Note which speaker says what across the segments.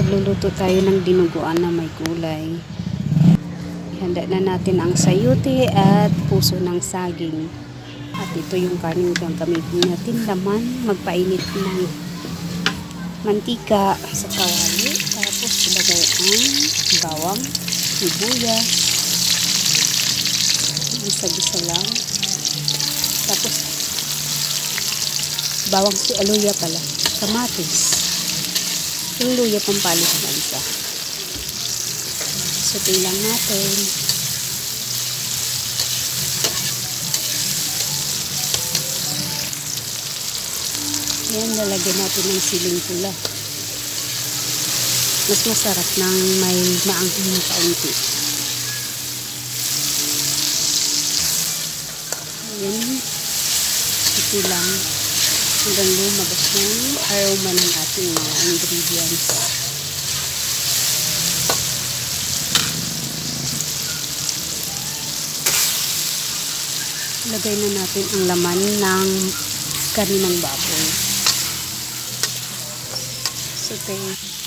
Speaker 1: magluluto tayo ng dinuguan na may gulay. Handa na natin ang sayuti at puso ng saging. At ito yung kanin yung gamitin natin laman. Magpainit ng mantika sa kawali. Tapos ilagay ang bawang, sibuyas. Gisa-gisa lang. Tapos bawang si aluya pala. Kamatis. Yung luya pampalis na isa. Lang natin. Yan, lalagyan natin ng siling pula. Mas masarap ng may maanghang na kaunti. Yan. Ito lang. Hanggang lumabas yung aroma ng ating mga ingredients. Lagay na natin ang laman ng kaninang baboy. Saute.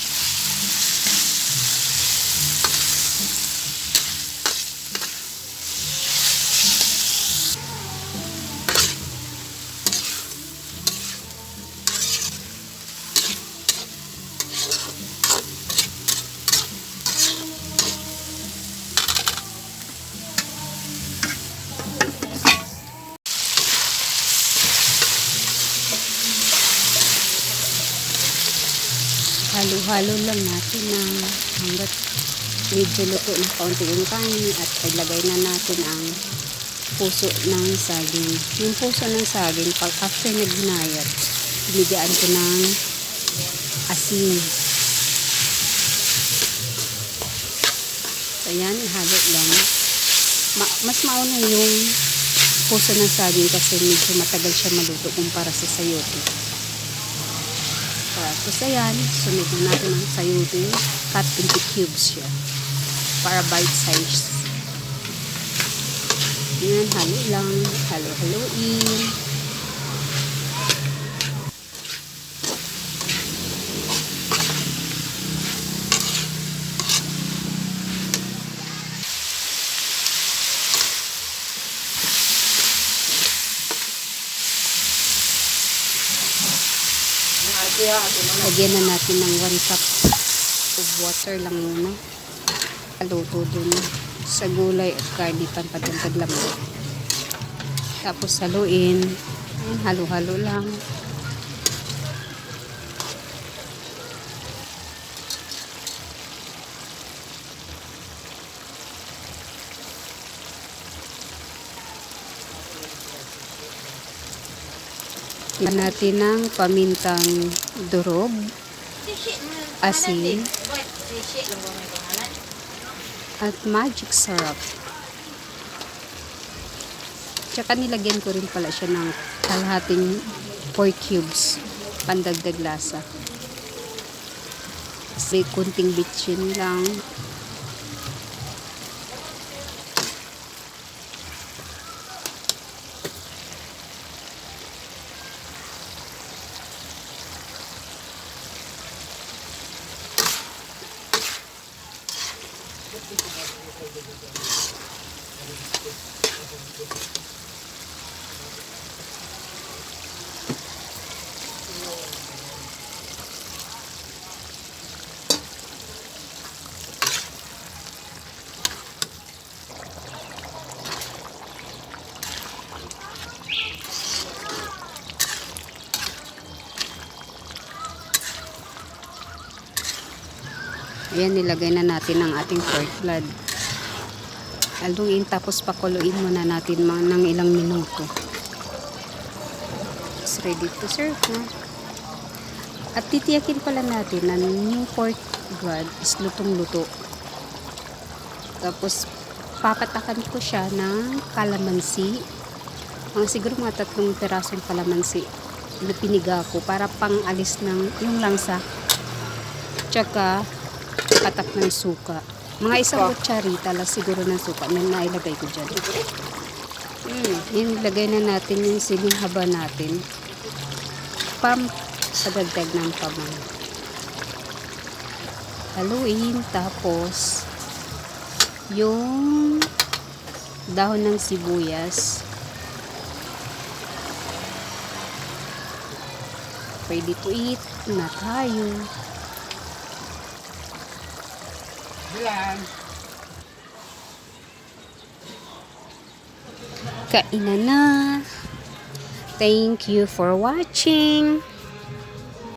Speaker 1: Halo-halo lang natin ng hanggat medyo luto na kaunti yung kanin at ilagay na natin ang puso ng saging. Yung puso ng saging, pag after na ginayat, binigyan ko ng asin. So, yan, ihalo lang. Ma- mas mauna yung puso ng saging kasi medyo matagal siya maluto kumpara sa sayote. Tapos ayan, sunod na natin ang sayuti. Cut into cubes siya. Para bite size. Yan, halo lang. Halo-haloin. Lagyan na natin ng 1 cup of water lang muna. Kaluto dun sa gulay at karni pampadagdag laman. Tapos haluin. Halo-halo lang. Lagyan natin ng pamintang durog, asin, at magic syrup. Tsaka nilagyan ko rin pala siya ng kalahating 4 cubes pandagdag lasa. May kunting bitchin lang. Thank you. Ayan, nilagay na natin ang ating pork blood. Aluin tapos pakuluin muna natin ng ilang minuto. It's ready to serve na. At titiyakin pala natin na yung pork blood is lutong-luto. Tapos papatakan ko siya ng kalamansi. Mga siguro mga tatlong pirasong kalamansi na piniga ko para pang alis ng yung langsa. Tsaka patak ng suka. Mga isang kutsarita lang siguro ng suka na nailagay ko dyan. Mm, yung lagay na natin yung siling haba natin. Pam sa dagdag ng pamang. haluin. Tapos, yung dahon ng sibuyas. Ready to eat na tayo.
Speaker 2: Bilan.
Speaker 1: Kainan na. Thank you for watching.